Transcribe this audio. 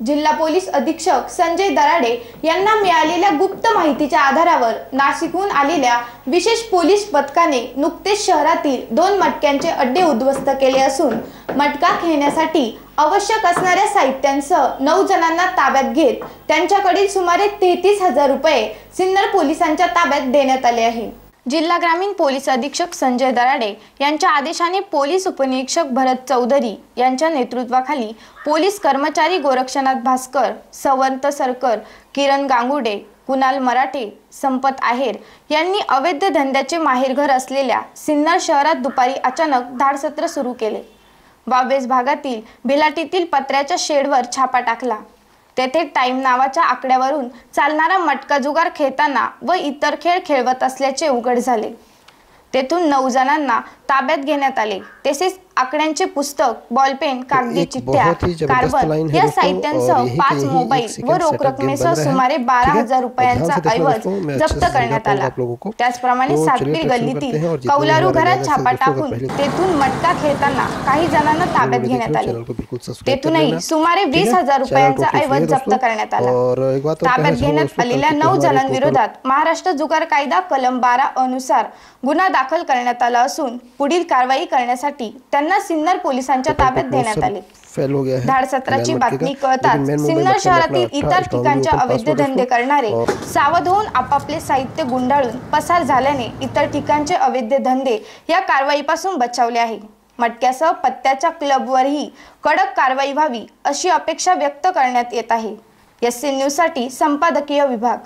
जिल्हा पोलीस अधीक्षक संजय दराडे यांना मिळालेल्या गुप्त माहितीच्या आधारावर नाशिकहून आलेल्या विशेष पोलीस पथकाने नुकतेच शहरातील दोन मटक्यांचे अड्डे उद्ध्वस्त केले असून मटका खेळण्यासाठी आवश्यक असणाऱ्या साहित्यांसह नऊ जणांना ताब्यात घेत त्यांच्याकडील सुमारे तेहतीस हजार रुपये सिन्नर पोलिसांच्या ताब्यात देण्यात आले आहे. जिल्हा ग्रामीण पोलीस अधीक्षक संजय दराडे यांच्या आदेशाने पोलीस उपनिरीक्षक भरत चौधरी यांच्या नेतृत्वाखाली पोलीस कर्मचारी गोरक्षनाथ भास्कर सवंत सरकर किरण गांगुडे कुणाल मराठे संपत आहेर यांनी अवैध धंद्याचे माहेरघर असलेल्या सिन्नर शहरात दुपारी अचानक धाडसत्र सुरू केले. वावेस भागातील बिलाटीतील पत्र्याच्या शेडवर छापा टाकला. तेथे टाईम नावाच्या आकड्यावरून चालणारा मटका जुगार खेळताना व इतर खेळ खेळवत असल्याचे उघड झाले. तेथून नऊ जणांना ताब्यात घेण्यात आले. तसेच आकड्यांचे पुस्तक बॉलपेन कागदी चिठ्ठ्या कार्बन या साहित्यांसह पाच मोबाईल व रोख रकमेसह। सुमारे बारा? हजार रुपयांचा ऐवज जप्त करण्यात आला। त्याचप्रमाणे सातपीर गल्लीतील कौलारू घरात छापा टाकून तेथून मटका खेळताना काही जणांना ताब्यात घेण्यात आले तेथूनही। सुमारे वीस? हजार रुपयांचा ऐवज जप्त। करण्यात आला ताब्यात घेण्यात आलेल्या नऊ जणांविरोधात महाराष्ट्र जुगार कायदा कलम बारा अनुसार गुन्हा दाखल करण्यात आला असून पुढील कारवाई करण्यासाठी त्यांना सिन्नर पोलिसांच्या ताब्यात देण्यात आले. हो है. धाड सत्राची बातमी। कळताच सिन्नर शहरातील इतर रखा, strongly ठिकाणचे open अवैध धंदे। करणारे सावध होऊन आपापले साहित्य गुंडाळून पसार झाल्याने इतर ठिकाणचे अवैध धंदे या कारवाईपासून बचावले आहे. मटक्यासह पत्त्याच्या क्लबवरही कडक कारवाई व्हावी अशी अपेक्षा व्यक्त करण्यात येत आहे. एस सी न्यूजसाठी संपादकीय विभाग.